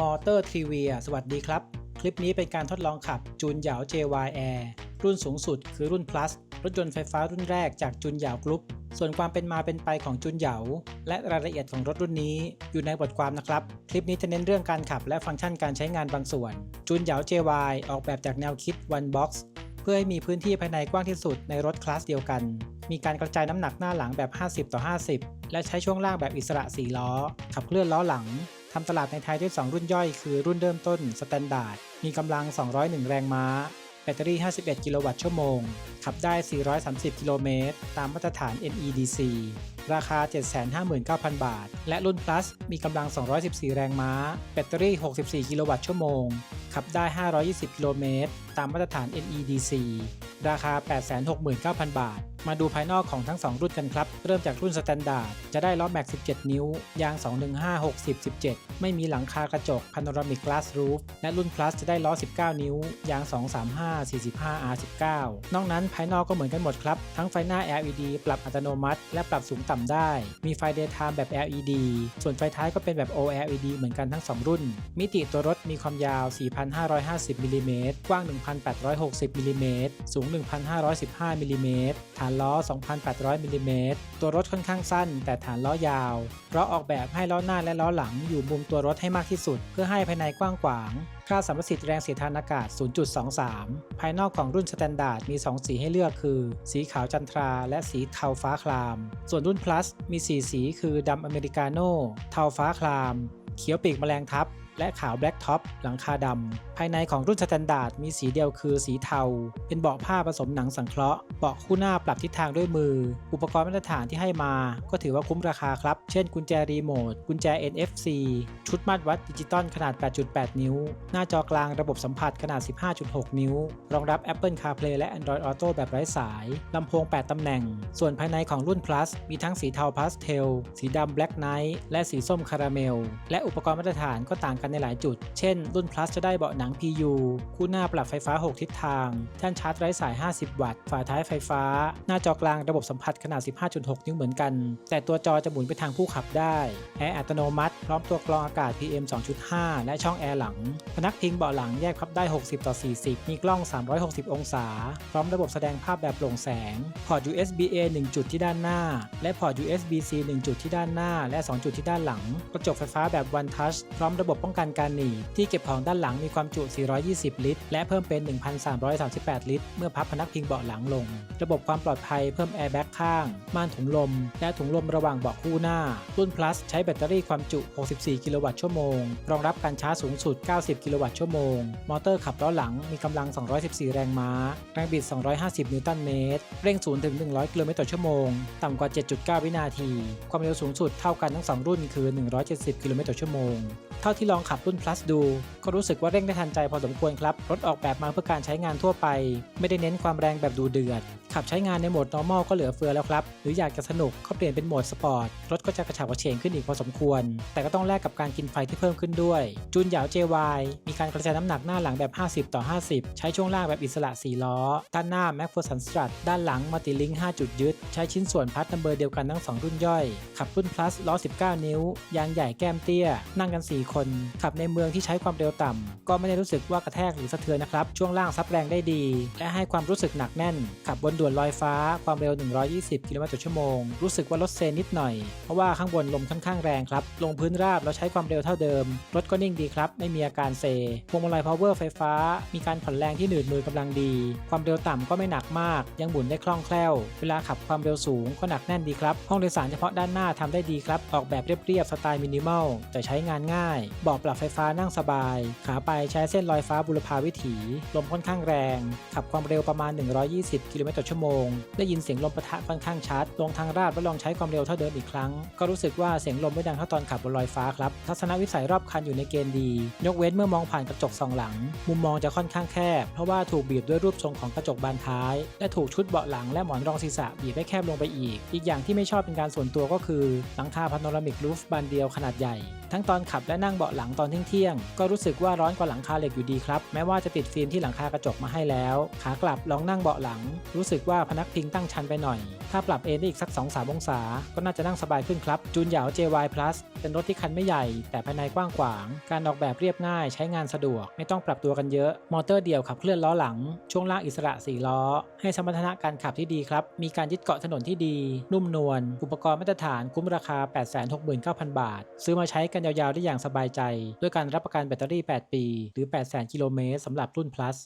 มอเตอร์ทรีเวียสวัสดีครับ คลิปนี้เป็นการทดลองขับจูนเหยา JY Air รุ่นสูงสุดคือรุ่น plus รถยนต์ไฟฟ้ารุ่นแรกจากจูนเหยากรุ๊ป ส่วนความเป็นมาเป็นไปของจูนเหยาและรายละเอียดของรถรุ่นนี้อยู่ในบทความนะครับ คลิปนี้จะเน้นเรื่องการขับและฟังก์ชันการใช้งานบางส่วนจูนเหยา JY ออกแบบจากแนวคิด One Box เพื่อให้มีพื้นที่ภายในกว้างที่สุดในรถคลาสเดียวกัน มีการกระจายน้ำหนักหน้าหลังแบบ 50 ต่อ 50 และใช้ช่วงล่างแบบอิสระ 4 ล้อ ขับเคลื่อนล้อหลัง ทำตลาดในไทยด้วย 2 รุ่นย่อยคือรุ่นเริ่มต้นสแตนดาร์ดมีกำลัง 201 แรงม้า แบตเตอรี่ 51 กิโลวัตต์ชั่วโมง ขับได้ 430 กิโลเมตร ตามมาตรฐาน NEDC ราคา 759,000 บาท และรุ่น plus มีกำลัง 214 แรงม้า แบตเตอรี่ 64 กิโลวัตต์ชั่วโมง ขับได้ 520 กิโลเมตร ตามมาตรฐาน NEDC ราคา 869,000 บาท มาดูภายนอกของทั้ง 2 รุ่นกันครับ เริ่มจากรุ่นสแตนดาร์ดจะได้ล้อแม็ก 17 นิ้ว ยาง 215 60 17 ไม่มีหลังคากระจก Panoramic Glass Roof และรุ่น Plus จะได้ล้อ 19 นิ้ว ยาง 235 45 R19 นอกนั้นภายนอกก็เหมือนกันหมดครับ ทั้งไฟหน้า LED ปรับอัตโนมัติ และปรับสูงต่ำได้ มีไฟ Daytime แบบ LED ส่วนไฟท้ายก็เป็นแบบ OLED เหมือนกันทั้ง 2 รุ่น มิติตัวรถมีความยาว 4,550มิลลิเมตรกว้าง 1,860มิลลิเมตรสูง 1,515มิลลิเมตรฐานล้อ 2,800มิลลิเมตรตัวรถค่อนข้างสั้น แต่ฐานล้อยาว เพราะออกแบบให้ล้อหน้าและล้อหลังอยู่มุมตัวรถให้มากที่สุด เพื่อให้ภายในกว้างขวาง ค่าสัมประสิทธิ์แรงเสียดทานอากาศ 0.23 ภายนอกของรุ่นสแตนดาร์ดมี 2 สีให้เลือกคือ สีขาวจันทรา และสีเทาฟ้าคราม ส่วนรุ่น plus มี 4 สีคือดำอเมริกาโน่ เทาฟ้าคราม เขียวปีกแมลงทับ และขาวแบล็กท็อปหลังคาดำ ภายในของรุ่นสแตนดาร์ดมีสีเดียวคือสีเทา เป็นเบาะผ้าผสมหนังสังเคราะห์ เบาะคู่หน้าปรับทิศทางด้วยมือ อุปกรณ์มาตรฐานที่ให้มา ก็ถือว่าคุ้มราคาครับ เช่นกุญแจรีโมท กุญแจ NFC ชุดมาตรวัดดิจิตอลขนาด 8.8 นิ้ว หน้าจอกลางระบบสัมผัสขนาด 15.6 นิ้ว รองรับ Apple CarPlay และ Android Auto แบบไร้สาย ลำโพง 8 ตำแหน่ง ส่วนภายในของรุ่น Plus มีทั้งสีเทาพาสเทล สีดำ Black Knight และสีส้มคาราเมล และอุปกรณ์มาตรฐานก็ต่างกันกันในหลายจุด เช่น รุ่น Plus จะได้เบาะหนัง PU คู่หน้าปรับไฟฟ้า 6 ทิศทาง แท่นชาร์จไร้สาย 50 วัตต์ ฝาท้ายไฟฟ้า หน้าจอกลางระบบสัมผัสขนาด 15.6 นิ้วเหมือนกัน แต่ตัวจอจะหมุนไปทางผู้ขับได้ แอร์อัตโนมัติ พร้อมตัวกรองอากาศ PM 2.5 และช่องแอร์หลัง พนักพิงเบาะหลังแยกพับได้ 60 ต่อ 40 มีกล้อง 360 องศา พร้อมระบบแสดงภาพแบบโปร่งแสง พอร์ต USB A 1 จุดที่ด้านหน้า และพอร์ต USB C 1 จุดที่ด้านหน้า และ 2 จุดที่ด้านหลัง กระจกไฟฟ้าแบบ One Touch พร้อมระบบป้องกันการหนีบที่เก็บของด้านหลังมีความจุ 420 ลิตร และเพิ่มเป็น 1,338 ลิตร เมื่อพับพนักพิงเบาะหลังลง ระบบความปลอดภัยเพิ่มแอร์แบ็กข้าง ม่านถุงลม และถุงลมระหว่างเบาะคู่หน้า รุ่น plus ใช้แบตเตอรี่ความจุ 64 กิโลวัตต์ชั่วโมง รองรับการชาร์จสูงสุด 90 กิโลวัตต์ชั่วโมง มอเตอร์ขับล้อหลังมีกำลัง 214 แรงม้า แรงบิด 250 นิวตันเมตร เร่ง 0 ถึง 100 กิโลเมตรต่อชั่วโมง ต่ำกว่า 7.9 วินาที ความเร็วสูงสุดเท่ากันทั้ง 2 รุ่นคือ 170 กิโลเมตรต่อชั่วโมง เท่าที่ลองขับรุ่น plus ดู ก็รู้สึกว่าเร่งได้ทันใจพอสมควรครับ รถออกแบบมาเพื่อการใช้งานทั่วไป ไม่ได้เน้นความแรงแบบดูเดือด ขับใช้งานในโหมด normal ก็เหลือเฟือแล้วครับ หรืออยากจะสนุกก็เปลี่ยนเป็นโหมดสปอร์ต รถก็จะกระฉับกระเฉงขึ้นอีกพอสมควร แต่ก็ต้องแลกกับการกินไฟที่เพิ่มขึ้นด้วยจูนเหยา JY มีการกระจายน้ำหนักหน้าหลังแบบ 50 ต่อ 50 ใช้ช่วงล่างแบบอิสระ 4 ล้อ ด้านหน้า m a c p h e r s o n Strut ด้านหลัง Multi Link 5 จุดยึด ใช้ชิ้นส่วนพัดนัมเบอร์เดียวกันทั้ง 2 รุ่นย่อย ขับรุ่น plus ล้อ 19 นิ้ว ยางใหญ่แก้มเตี้ย นั่งกัน 4 คนขับในเมืองที่ใช้ความเร็วต่ำก็ไม่ได้รู้สึกว่ากระแทกหรือสะเทือนนะครับ ช่วงล่างซับแรงได้ดี และให้ความรู้สึกหนักแน่น ขับบนด่วนลอยฟ้า ความเร็ว 120 กิโลเมตรต่อชั่วโมง รู้สึกว่ารถเซนิดหน่อย เพราะว่าข้างบนลมค่อนข้างแรงครับ ลงพื้นราบเราใช้ความเร็วเท่าเดิม รถก็นิ่งดีครับ ไม่มีอาการเซ พวงมาลัยพาวเวอร์ไฟฟ้า มีการผ่อนแรงที่หนืดมือกำลังดี ความเร็วต่ำก็ไม่หนักมาก ยังหมุนได้คล่องแคล่ว เวลาขับความเร็วสูงก็หนักแน่นดีครับ ห้องโดยสารเฉพาะด้านหน้าทำได้ดีครับ ออกแบบเรียบๆสไตล์มินิมอลแต่ใช้งานง่ายบาะปรับไฟฟ้านั่งสบาย ขาไปใช้เส้นลอยฟ้าบุรพาวิถี ลมค่อนข้างแรง ขับความเร็วประมาณ 120 กิโลเมตรต่อชั่วโมง ได้ยินเสียงลมปะทะค่อนข้างชัด ลงทางราบแล้วลองใช้ความเร็วเท่าเดิมอีกครั้ง ก็รู้สึกว่าเสียงลมไม่ดังเท่าตอนขับบนลอยฟ้าครับ ทัศนวิสัยรอบคันอยู่ในเกณฑ์ดี ยกเว้นเมื่อมองผ่านกระจกสองหลัง มุมมองจะค่อนข้างแคบ เพราะว่าถูกบีบด้วยรูปทรงของกระจกบานท้าย และถูกชุดเบาะหลังและหมอนรองศีรษะบีบให้แคบลงไปอีก อีกอย่างที่ไม่ชอบเป็นการส่วนตัวก็คือ หลังคาพาโนรามิกรูฟบานเดียวขนาดใหญ่ ทั้งตอนขับและนั่งเบาะหลังงตอนเที่ยงๆก็รู้สึกว่าร้อนกว่าหลังคาเหล็กอยู่ดีครับแม้ว่าจะติดฟิล์มที่หลังคากระจกมาให้แล้ว ขากลับลองนั่งเบาะหลัง รู้สึกว่าพนักพิงตั้งชันไปหน่อย ถ้าปรับเอนได้อีกสัก 2-3 องศา ก็น่าจะนั่งสบายขึ้นครับจูนเหยา JY Plus เป็นรถที่คันไม่ใหญ่ แต่ภายในกว้างขวาง การออกแบบเรียบง่ายใช้งานสะดวก ไม่ต้องปรับตัวกันเยอะ มอเตอร์เดี่ยวขับเคลื่อนล้อหลัง ช่วงล่างอิสระ 4 ล้อ ให้สมรรถนะการขับที่ดีครับ มีการยึดเกาะถนนที่ดี นุ่มนวล อุปกรณ์มาตรฐานคุ้มราคา 869,000 บาท ซื้อมาใช้กันยาวๆได้อย่างสบายใจด้วยการรับประกันแบตเตอรี่ 8 ปี หรือ 800,000 กิโลเมตรสำหรับรุ่น plus